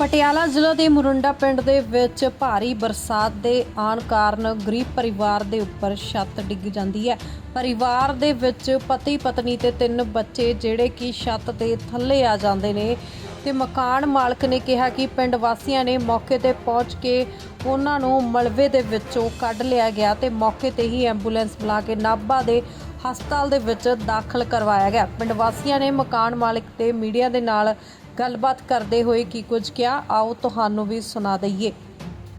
ਪਟਿਆਲਾ ਜ਼ਿਲ੍ਹਾ ਦੇ ਮੁਰੰਡਾ ਪਿੰਡ ਦੇ ਵਿੱਚ ਭਾਰੀ ਬਰਸਾਤ ਦੇ ਆਉਣ ਕਾਰਨ ਗਰੀਬ ਪਰਿਵਾਰ ਦੇ ਉੱਪਰ ਛੱਤ ਡਿੱਗ ਜਾਂਦੀ ਹੈ। ਪਰਿਵਾਰ ਦੇ ਵਿੱਚ ਪਤੀ, ਪਤਨੀ ਤੇ ਤਿੰਨ ਬੱਚੇ ਜਿਹੜੇ ਕਿ ਛੱਤ ਦੇ ਥੱਲੇ ਆ ਜਾਂਦੇ ਨੇ ਤੇ ਮਕਾਨ ਮਾਲਕ ਨੇ ਕਿਹਾ ਕਿ ਪਿੰਡ ਵਾਸੀਆਂ ਨੇ ਮੌਕੇ ਤੇ ਪਹੁੰਚ ਕੇ ਉਹਨਾਂ ਨੂੰ ਮਲਬੇ ਦੇ ਵਿੱਚੋਂ ਕੱਢ ਲਿਆ ਗਿਆ ਤੇ ਮੌਕੇ ਤੇ ਹੀ ਐਂਬੂਲੈਂਸ ਬੁਲਾ ਕੇ ਨਾਭਾ ਦੇ ਹਸਪਤਾਲ ਦੇ ਵਿੱਚ ਦਾਖਲ ਕਰਵਾਇਆ ਗਿਆ। ਪਿੰਡ ਵਾਸੀਆਂ ਨੇ ਮਕਾਨ ਮਾਲਕ ਤੇ ਮੀਡੀਆ ਦੇ ਨਾਲ ਗੱਲਬਾਤ ਕਰਦੇ ਹੋਏ ਕੀ ਕੁਝ ਕਿਹਾ ਆਓ ਤੁਹਾਨੂੰ ਵੀ ਸੁਣਾ ਦਈਏ।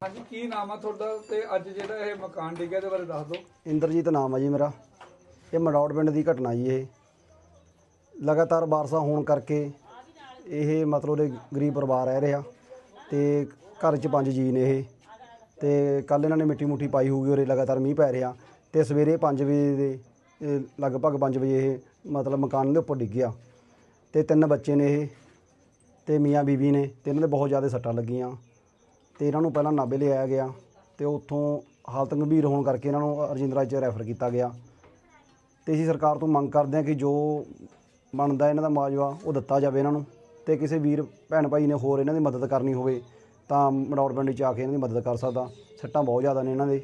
ਹਾਂਜੀ ਕੀ ਨਾਮ ਆ ਤੁਹਾਡਾ ਤੇ ਅੱਜ ਜਿਹੜਾ ਇਹ ਮਕਾਨ ਡਿੱਗਿਆ ਇਹਦੇ ਬਾਰੇ ਦੱਸ ਦਿਓ। ਇੰਦਰਜੀਤ ਨਾਮ ਆ ਜੀ ਮੇਰਾ। ਇਹ ਮੜੌੜ ਪਿੰਡ ਦੀ ਘਟਨਾ ਜੀ ਇਹ। ਲਗਾਤਾਰ ਬਾਰਸਾ ਹੋਣ ਕਰਕੇ ਇਹ ਮਤਲਬ ਦੇ ਗਰੀਬ ਪਰਿਵਾਰ ਰਹਿ ਰਿਹਾ ਤੇ ਘਰ 'ਚ ਪੰਜ ਜੀ ਨੇ ਇਹ। ਤੇ ਕੱਲ ਇਹਨਾਂ ਨੇ ਮਿੱਟੀ ਮੁੱਠੀ ਪਾਈ ਹੋਊਗੀ ਉਰੇ ਲਗਾਤਾਰ ਮੀਂਹ ਪੈ ਰਿਹਾ ਤੇ ਸਵੇਰੇ 5 ਵਜੇ ਦੇ ਲਗਭਗ 5 ਵਜੇ ਇਹ ਮਤਲਬ ਮਕਾਨ ਦੇ ਉੱਪਰ ਡਿੱਗਿਆ ਤੇ ਤਿੰਨ ਬੱਚੇ ਨੇ ਇਹ। ਤੇ ਮੀਆਂ ਬੀਵੀ ਨੇ ਤੇ ਇਹਨਾਂ ਦੇ ਬਹੁਤ ਜ਼ਿਆਦਾ ਸੱਟਾਂ ਲੱਗੀਆਂ ਤੇ ਇਹਨਾਂ ਨੂੰ ਪਹਿਲਾਂ ਨਾਭੇ ਲਿਆਇਆ ਗਿਆ ਤੇ ਉੱਥੋਂ ਹਾਲਤ ਗੰਭੀਰ ਹੋਣ ਕਰਕੇ ਇਹਨਾਂ ਨੂੰ ਰਜਿੰਦਰਾ 'ਚ ਰੈਫਰ ਕੀਤਾ ਗਿਆ। ਤੇ ਅਸੀਂ ਸਰਕਾਰ ਤੋਂ ਮੰਗ ਕਰਦੇ ਹਾਂ ਕਿ ਜੋ ਬਣਦਾ ਇਹਨਾਂ ਦਾ ਮਾਜਵਾ ਉਹ ਦਿੱਤਾ ਜਾਵੇ ਇਹਨਾਂ ਨੂੰ ਤੇ ਕਿਸੇ ਵੀਰ ਭੈਣ ਭਾਈ ਨੇ ਹੋਰ ਇਹਨਾਂ ਦੀ ਮਦਦ ਕਰਨੀ ਹੋਵੇ ਤਾਂ ਮੜੌੜ ਪਿੰਡ 'ਚ ਆ ਕੇ ਇਹਨਾਂ ਦੀ ਮਦਦ ਕਰ ਸਕਦਾ। ਸੱਟਾਂ ਬਹੁਤ ਜ਼ਿਆਦਾ ਨੇ ਇਹਨਾਂ ਦੇ।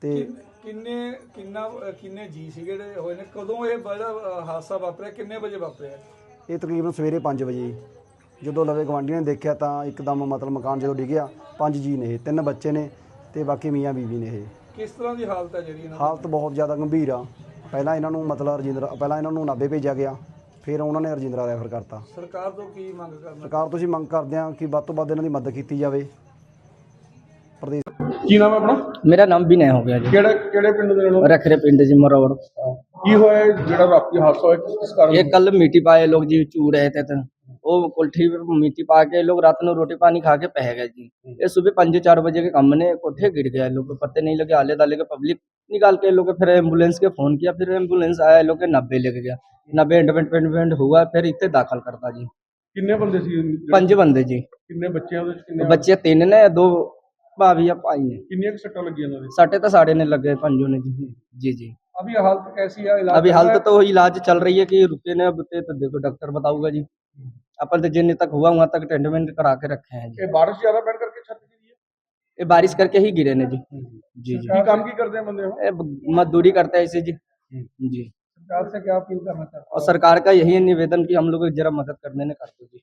ਤੇ ਕਿੰਨ- ਕਿੰਨੇ ਕਿੰਨਾ ਜੀ ਸੀ ਜਿਹੜੇ ਹੋਏ ਨੇ? ਕਦੋਂ ਇਹ ਬੜਾ ਹਾਦਸਾ ਵਾਪਰਿਆ? ਕਿੰਨੇ ਵਜੇ ਵਾਪਰਿਆ? ਇਹ ਤਕਰੀਬਨ ਸਵੇਰੇ 5 ਵਜੇ। ਜਦੋਂ ਲਵੇ ਗਵਾਂਢੀਆਂ ਨੇ ਦੇਖਿਆ ਤਾਂ ਇੱਕਦਮ ਮਤਲਬ ਮਕਾਨ ਜਦੋਂ ਡਿੱਗਿਆ ਪੰਜ ਜੀ ਨੇ ਇਹ ਤਿੰਨ ਬੱਚੇ ਨੇ ਤੇ ਬਾਕੀ ਮੀਆਂ ਬੀਵੀ ਨੇ ਇਹ ਕਿਸ ਤਰ੍ਹਾਂ ਦੀ ਹਾਲਤ ਹੈ ਜਿਹੜੀ ਇਹਨਾਂ ਦੀ ਹਾਲਤ ਬਹੁਤ ਜ਼ਿਆਦਾ ਗੰਭੀਰ ਆ ਪਹਿਲਾਂ ਇਹਨਾਂ ਨੂੰ ਮਤਲਬ ਰਜਿੰਦਰਾ ਪਹਿਲਾਂ ਇਹਨਾਂ ਨੂੰ ਨਾਭੇ ਭੇਜਿਆ ਗਿਆ ਫਿਰ ਉਹਨਾਂ ਨੇ ਰਜਿੰਦਰਾ ਰੈਫਰ ਕਰਤਾ ਸਰਕਾਰ ਤੋਂ ਕੀ ਮੰਗ ਕਰਨਾ ਸਰਕਾਰ ਤੋਂ ਅਸੀਂ ਮੰਗ ਕਰਦੇ ਹਾਂ ਕਿ ਵੱਧ ਤੋਂ ਵੱਧ ਇਹਨਾਂ ਦੀ ਮਦਦ ਕੀਤੀ ਜਾਵੇ ਪ੍ਰਦੇਸ਼ ਕੀ ਨਾਮ ਹੈ ਆਪਣਾ ਮੇਰਾ ਨਾਮ ਵੀ ਨਹੀਂ ਹੋ ਗਿਆ ਜੀ ਕਿਹੜੇ ਕਿਹੜੇ ਪਿੰਡ ਦੇ ਨਾਲ रखरे पिंड जी मरोड़ ਕੀ ਹੋਇਆ ਇਹ ਜਿਹੜਾ ਰਾਤੀ ਹਾਦਸਾ ਹੋਇਆ ਕਿਸ ਕਾਰਨ ये कल मिट्टी पाए लोग जी चू रहे थे तो वो कोठी मिट्टी पा के लोग रात में रोटी पानी खा के पह गए जी। ये सुबह पाँच चार बजे के कम ने कोठे गिर गया लोग को नहीं लगे आले दाले के पब्लिक निकाल के लोग फिर एंबुलेंस के फ़ोन किया फिर एंबुलेंस आया लोग नब्बे लेके गया। नब्बे एंडमेंट पेंट हुआ फिर इतने दाखिल करता जी। बंदे जी। बच्चे तीन ने दो भाभी भाई तो अभी हालत तो इलाज चल रही है तो डॉक्टर बताऊँगा जी। अपन तो जिन तक हुआ वहाँ तक टेंट मेंट करा के रखे हैं जी। बारिश ज़्यादा बैठ करके छत है? ये बारिश करके ही गिरे ने जी। जी जी। काम की करते हैं बंदे हो? मजदूरी करते हैं इसे जी। जी। सरकार से क्या अपील करना चाहते हैं? और सरकार का यही निवेदन कि हम लोग जरा मदद करने ने करते जी।